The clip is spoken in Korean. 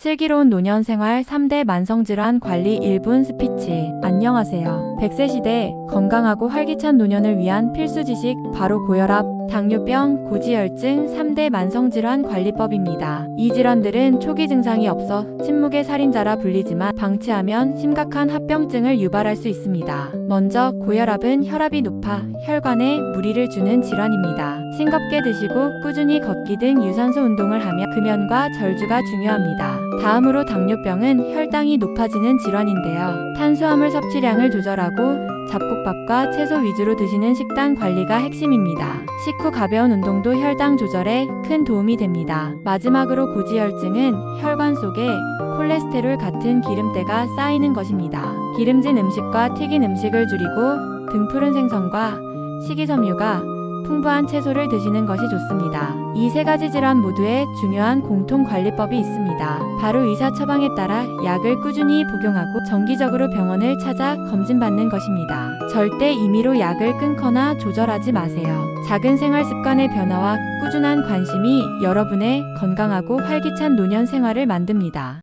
슬기로운 노년 생활 3대 만성질환 관리 1분 스피치. 안녕하세요. 100세 시대 건강하고 활기찬 노년을 위한 필수 지식 바로 고혈압, 당뇨병, 고지혈증 3대 만성질환 관리법입니다. 이 질환들은 초기 증상이 없어 침묵의 살인자라 불리지만 방치하면 심각한 합병증을 유발할 수 있습니다. 먼저 고혈압은 혈압이 높아 혈관에 무리를 주는 질환입니다. 싱겁게 드시고 꾸준히 걷기 등 유산소 운동을 하며 금연과 절주가 중요합니다. 다음으로 당뇨병은 혈당이 높아지는 질환인데요. 탄수화물 섭취량을 조절하고 잡곡밥과 채소 위주로 드시는 식단 관리가 핵심입니다. 식후 가벼운 운동도 혈당 조절에 큰 도움이 됩니다. 마지막으로 고지혈증은 혈관 속에 콜레스테롤 같은 기름때가 쌓이는 것입니다. 기름진 음식과 튀긴 음식을 줄이고 등푸른 생선과 식이섬유가 풍부한 채소를 드시는 것이 좋습니다. 이 세 가지 질환 모두에 중요한 공통 관리법이 있습니다. 바로 의사 처방에 따라 약을 꾸준히 복용하고 정기적으로 병원을 찾아 검진받는 것입니다. 절대 임의로 약을 끊거나 조절하지 마세요. 작은 생활 습관의 변화와 꾸준한 관심이 여러분의 건강하고 활기찬 노년 생활을 만듭니다.